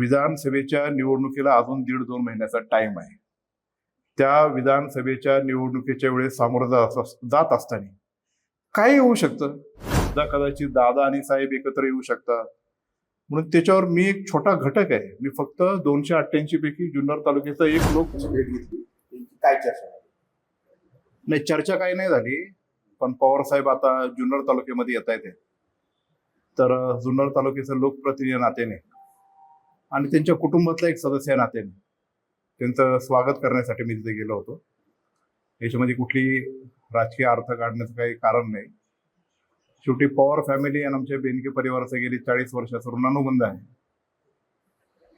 विधानसभेच्या निवडणुकीला अजून दीड दोन महिन्याचा टाइम आहे. त्या विधानसभेच्या निवडणुकीच्या वेळेस सामोरं जात जात असताना काय येऊ शकतं? कदाचित दादा आणि साहेब एकत्र येऊ शकतात. म्हणून त्याच्यावर मी एक छोटा घटक आहे. मी फक्त दोनशे अठ्ठ्याऐंशी पैकी जुन्नर तालुक्याचा एक लोक भेट घेतली. काय चर्चा नाही चर्चा काही नाही झाली. पण पवार साहेब आता जुन्नर तालुक्यामध्ये येत आहेत तर जुन्नर तालुक्याचे लोकप्रतिनिधी नात्याने आणि त्यांच्या कुटुंबातला एक सदस्य आहे नात्याने त्यांचं स्वागत करण्यासाठी मी तिथे गेलो होतो. याच्यामध्ये कुठली राजकीय अर्थ काढण्याचं काही कारण नाही. शेवटी पवार फॅमिली आणि आमच्या बेनके परिवाराचा गेली चाळीस वर्षाचा ऋणानुबंध आहे.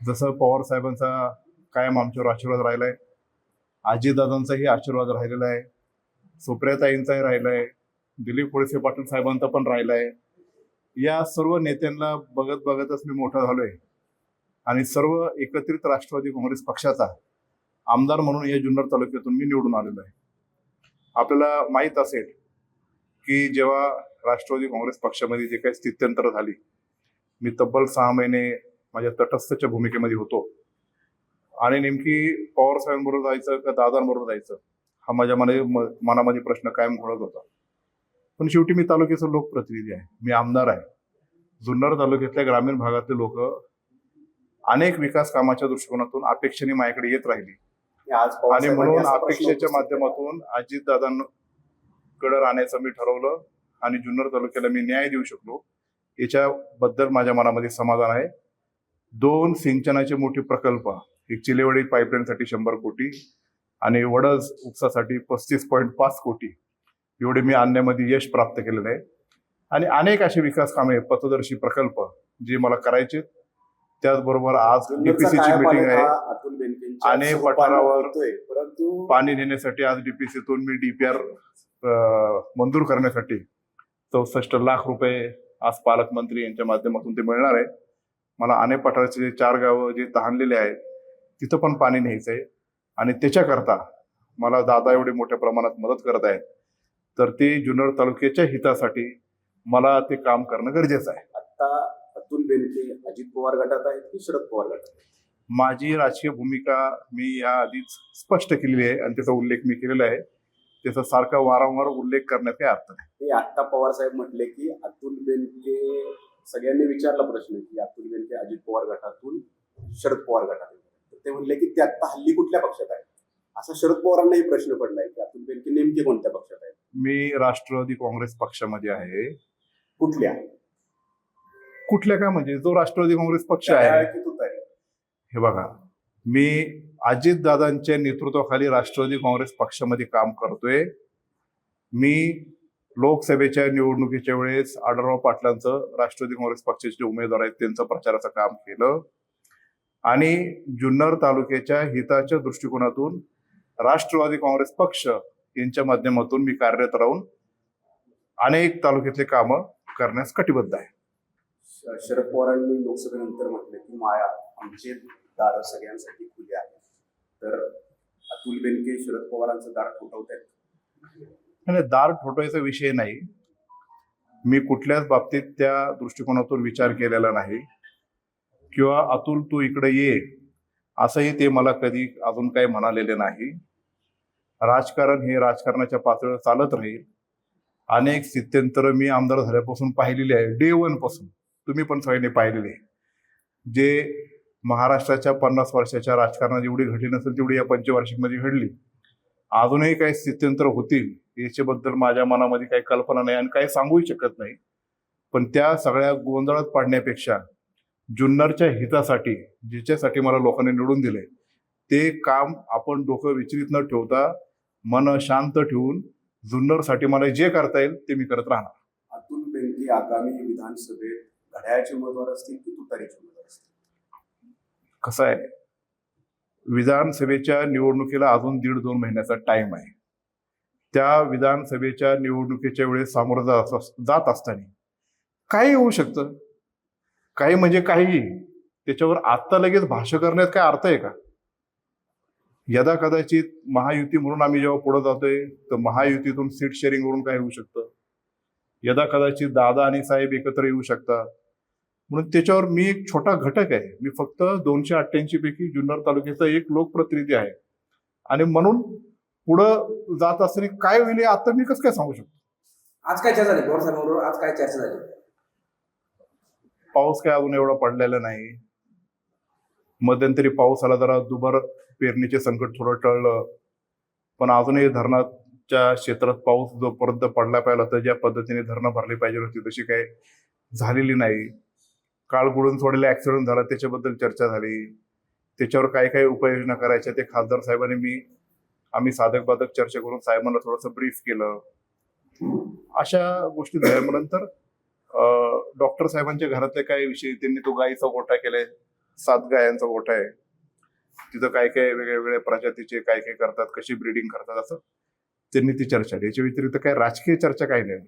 जसं पवार साहेबांचा कायम आमच्यावर आशीर्वाद राहिला आहे आजीदादांचाही आशीर्वाद राहिलेला आहे सुप्रियाताईंचाही राहिलाय दिलीप कोळसे पाटील साहेबांचा पण राहिलाय. या सर्व नेत्यांना बघत बघतच मी मोठा झालोय. आणि सर्व एकत्रित राष्ट्रवादी काँग्रेस पक्षाचा आमदार म्हणून या जुन्नर तालुक्यातून मी निवडून आलेलो आहे. आपल्याला माहीत असेल की जेव्हा राष्ट्रवादी काँग्रेस पक्षामध्ये जे काही स्थित्यंतर झाली मी तब्बल सहा महिने माझ्या तटस्थच्या भूमिकेमध्ये होतो. आणि नेमकी पवार साहेबांबरोबर जायचं का दादांबरोबर जायचं हा माझ्या मने म- मनामध्ये प्रश्न कायम घोळत होता. पण शेवटी मी तालुक्याचा लोकप्रतिनिधी आहे. मी आमदार आहे. जुन्नर तालुक्यातल्या ग्रामीण भागातले लोक अनेक विकास कामाच्या दृष्टिकोनातून अपेक्षेने माझ्याकडे येत राहिली. आणि म्हणून अपेक्षेच्या माध्यमातून अजितदादांकडे राहण्याचं मी ठरवलं आणि जुन्नर तालुक्याला मी न्याय देऊ शकलो. याच्याबद्दल माझ्या मनामध्ये समाधान आहे. दोन सिंचनाचे मोठे प्रकल्प एक चिलेवाडी पाईपलाईनसाठी शंभर कोटी आणि वडज उपसासाठी पस्तीस पॉईंट पाच कोटी. एवढे मी आणण्यामध्ये यश प्राप्त केलेलं आहे. आणि अनेक असे विकास कामे पथदर्शी प्रकल्प जे मला करायचे त्याचबरोबर आज डीपीसीची मीटिंग आहे. आणि पठारावर पाणी नेण्यासाठी आज डीपीसीतून मी डीपीआर मंजूर करण्यासाठी चौसष्ट लाख रुपये आज पालकमंत्री यांच्या माध्यमातून ते मिळणार आहे. मला आणे पठाराचे जे चार गावं जे तहानलेले आहेत तिथं पण पाणी न्यायचं आहे. आणि त्याच्याकरता मला दादा एवढे मोठ्या प्रमाणात मदत करत आहेत. तर ते जुन्नर तालुक्याच्या हितासाठी मला ते काम करणं गरजेचं आहे. आता अतुल बेनके अजित पवार गटात आहेत की शरद पवार गटात आहेत? माझी राजकीय भूमिका मी या आधीच स्पष्ट केलेली आहे आणि त्याचा उल्लेख मी केलेला आहे. त्याचा सारखा वारंवार उल्लेख करण्यात काही अर्थ नाही. ते आता पवार साहेब म्हटले की अतुल बेनके सगळ्यांनी विचारला प्रश्न की अतुल बेनके अजित पवार गटातून शरद पवार गटात आहेत. ते म्हणले की ते आता हल्ली कुठल्या पक्षात आहे असा शरद पवारांनाही प्रश्न पडलाय की अतुल बेनके नेमके कोणत्या पक्षात आहेत? मी राष्ट्रवादी काँग्रेस पक्षामध्ये आहे. कुठल्या? कुठल्या काय म्हणजे जो राष्ट्रवादी काँग्रेस पक्ष आहे. हे बघा मी अजितदादांच्या नेतृत्वाखाली राष्ट्रवादी काँग्रेस पक्षामध्ये काम करतोय. मी लोकसभेच्या निवडणुकीच्या वेळेस आढळराव पाटलांचं राष्ट्रवादी काँग्रेस पक्षाचे जे उमेदवार आहेत त्यांचं प्रचाराचं काम केलं. आणि जुन्नर तालुक्याच्या हिताच्या दृष्टिकोनातून राष्ट्रवादी काँग्रेस पक्ष यांच्या माध्यमातून मी कार्यरत राहून अनेक तालुक्यातले कामं करण्यास कटिबद्ध आहे. शरद पवारांनी लोकसभेनंतर म्हटलं की माया आमचे दार सगळ्यांसाठी खुले आहेत. तर अतुल बेनके शरद पवारांचं दार ठोठवत आहेत. दार ठोठायचा विषय नाही. मी कुठल्याच बाबतीत त्या दृष्टिकोनातून विचार केलेला नाही. किंवा अतुल तू इकडे ये. असंही ते मला कधी अजून काही म्हणालेले नाही. राजकारण हे राजकारणाच्या पातळीवर चालत राहील. अनेक स्थित्यंतर मी आमदार झाल्यापासून पाहिलेली आहे. डे वनपासून. तुम्ही पण सगळ्यांनी पाहिलेले जे महाराष्ट्राच्या पन्नास वर्षाच्या राजकारणात एवढी घडली नसेल तेवढी या पंचवार्षिकमध्ये घडली. अजूनही काही स्थित्यंतर होतील याच्याबद्दल माझ्या मनामध्ये काही कल्पना नाही आणि काही सांगूही शकत नाही. पण त्या सगळ्या गोंधळात पाडण्यापेक्षा जुन्नरच्या हितासाठी ज्याच्यासाठी मला लोकांनी निवडून दिले ते काम आपण डोकं विचलित न ठेवता मन शांत ठेवून जुन्नरसाठी मला जे करता येईल ते मी करत राहणार. अतुल बेंकी आगामी विधानसभेत घड्याळाचे उमेदवार असतील की तुतारीचे उमेदवार असतील? कसं आहे? विधानसभेच्या निवडणुकीला अजून दीड दोन महिन्याचा टाइम आहे. त्या विधानसभेच्या निवडणुकीच्या वेळेस सामोरं जात अस- जात असताना काही होऊ शकतं. काही म्हणजे काही. त्याच्यावर आत्ता लगेच भाष्य करण्यात काय अर्थ आहे का? यदा कदाचित महायुती म्हणून आम्ही जेव्हा पुढे जातोय तर महायुतीतून सीट शेअरिंग वरून काय होऊ शकतं. यदा कदाचित दादा आणि साहेब एकत्र येऊ शकतात. म्हणून त्याच्यावर मी एक छोटा घटक आहे. मी फक्त दोनशे अठ्ठ्याऐंशी पैकी जुन्नर तालुक्याचा एक लोकप्रतिनिधी आहे. आणि म्हणून पुढं जात असताना काय होईल आता मी कसं काय सांगू शकतो? आज काय चर्चा झाली? पवार साहेबांबरोबर आज काय चर्चा झाली? पाऊस काय अजून एवढा पडलेला नाही. मध्यंतरी पाऊस आला जरा दुबार पेरणीचे संकट थोडं टळलं. पण अजूनही च्या क्षेत्रात पाऊस जोपर्यंत पडला पाहिजे होता ज्या पद्धतीने धरणं भरली पाहिजे होती तशी काही झालेली नाही. काळ बुडून थोडेला ऍक्सिडेंट झाला त्याच्याबद्दल चर्चा झाली. त्याच्यावर काय काय उपाययोजना करायच्या ते खासदार साहेबांनी मी आम्ही साधक बाधक चर्चा करून साहेबांना थोडंसं ब्रीफ केलं. अशा गोष्टी झाल्या डॉक्टर साहेबांच्या घरातले काही विषय त्यांनी तो गायीचा गोठा केलाय सात गायांचा गोठा आहे. तिथं काय काय वेगळ्या वेगळ्या प्रजातीचे काय काय करतात कशी ब्रीडिंग करतात असं. त्यांनी ती चर्चा. याच्या व्यतिरिक्त काय राजकीय चर्चा काही नाही.